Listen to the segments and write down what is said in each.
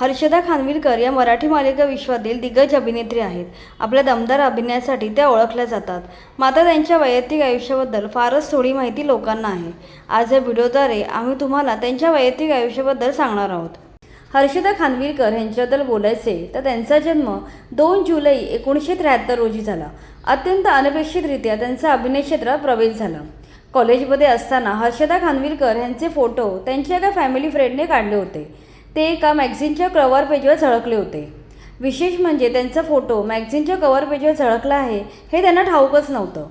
हर्षदा खानविलकर या मराठी मालिका विश्वातील दिग्गज अभिनेत्री आहेत. आपल्या दमदार अभिनयासाठी त्या ओळखल्या जातात. मात्र त्यांच्या वैयक्तिक आयुष्याबद्दल फारच थोडी माहिती लोकांना आहे. आज या व्हिडिओद्वारे आम्ही तुम्हाला त्यांच्या वैयक्तिक आयुष्याबद्दल सांगणार आहोत. हर्षदा खानविलकर यांच्याबद्दल बोलायचे तर त्यांचा जन्म दोन जुलै एकोणीसशे त्र्याहत्तर रोजी झाला. अत्यंत अनपेक्षितरित्या त्यांचा अभिनय क्षेत्रात प्रवेश झाला. कॉलेजमध्ये असताना हर्षदा खानविलकर यांचे फोटो त्यांच्या एका फॅमिली फ्रेंडने काढले होते. ते एका मॅगझिनच्या कवर पेजवर झळकले होते. विशेष म्हणजे त्यांचा फोटो मॅगझिनच्या कवर पेजवर झळकला आहे हे त्यांना ठाऊकच नव्हतं.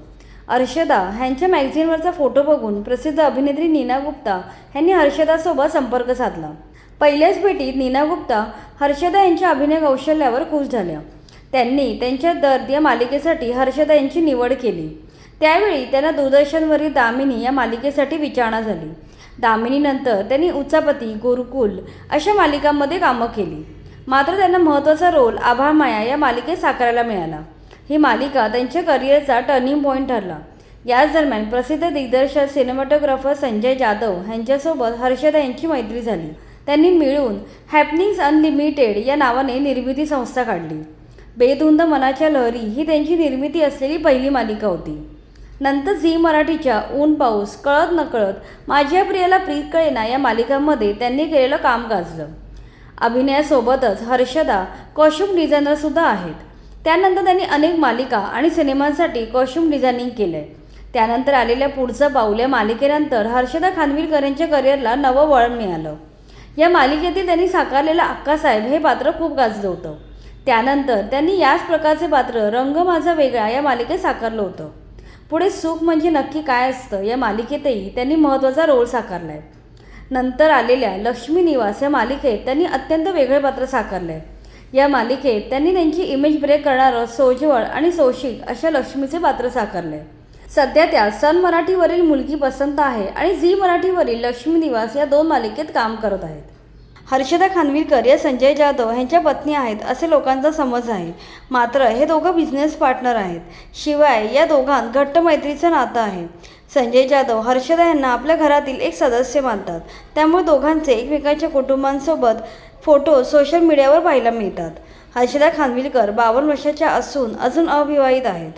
हर्षदा ह्यांच्या मॅगझिनवरचा फोटो बघून प्रसिद्ध अभिनेत्री नीना गुप्ता ह्यांनी हर्षदासोबत संपर्क साधला. पहिल्याच भेटीत नीना गुप्ता हर्षदा यांच्या अभिनय कौशल्यावर खुश झाल्या. त्यांनी त्यांच्या दर्द या मालिकेसाठी हर्षदा यांची निवड केली. त्यावेळी त्यांना दूरदर्शनवरील दामिनी या मालिकेसाठी विचारणा झाली. दामिनीनंतर त्यांनी उचापती गुरुकुल अशा मालिकांमध्ये कामं केली. मात्र त्यांना महत्त्वाचा रोल आभामाया या मालिकेत साकारायला मिळाला. ही मालिका त्यांच्या करिअरचा टर्निंग पॉईंट ठरला. याच दरम्यान प्रसिद्ध दिग्दर्शक सिनेमॅटोग्राफर संजय जाधव यांच्यासोबत हर्षदा यांची मैत्री झाली. त्यांनी मिळून हॅपनिंग्स अनलिमिटेड या नावाने निर्मिती संस्था काढली. बेधुंद मनाच्या लहरी ही त्यांची निर्मिती असलेली पहिली मालिका होती. नंतर झी मराठीच्या ऊन पाऊस कळत नकळत माझ्या प्रियाला प्रीत कळेना या मालिकांमध्ये त्यांनी केलेलं काम गाजलं. अभिनयासोबतच हर्षदा कॉस्ट्युम डिझायनरसुद्धा आहेत. त्यानंतर त्यांनी अनेक मालिका आणि सिनेमांसाठी कॉस्ट्युम डिझायनिंग केलं आहे त्यानंतर आलेल्या पुढचं पाऊल या मालिकेनंतर हर्षदा खानविलकर यांच्या करिअरला नवं वळण मिळालं. या मालिकेतील त्यांनी साकारलेलं अक्कासाहेब हे पात्र खूप गाजलं होतं. त्यानंतर त्यांनी याच प्रकारचे पात्र रंग माझा वेगळा या मालिकेत साकारलं होतं. पुढे सुख म्हणजे नक्की काय असतं या मालिकेतही त्यांनी महत्त्वाचा रोल साकारला आहे नंतर आलेल्या लक्ष्मी निवास या मालिकेत त्यांनी अत्यंत वेगळे पात्र साकारलं आहे या मालिकेत त्यांनी त्यांची इमेज ब्रेक करणारं सोजवळ आणि सोशिक अशा लक्ष्मीचे पात्र साकारले सध्या त्या सन मराठीवरील मुलगी पसंत आहे आणि झी मराठीवरील लक्ष्मी निवास या दोन मालिकेत काम करत आहेत. हर्षदा खानविलकर या संजय जाधव यांच्या पत्नी आहेत असे लोकांचा समज आहे. मात्र हे दोघं बिझनेस पार्टनर आहेत. शिवाय या दोघांत घट्ट मैत्रीचं नातं आहे. संजय जाधव हर्षदा यांना आपल्या घरातील एक सदस्य मानतात. त्यामुळे दोघांचे एकमेकांच्या कुटुंबांसोबत फोटो सोशल मीडियावर पाहायला मिळतात. हर्षदा खानविलकर बावन्न वर्षाच्या असून अजून अविवाहित आहेत.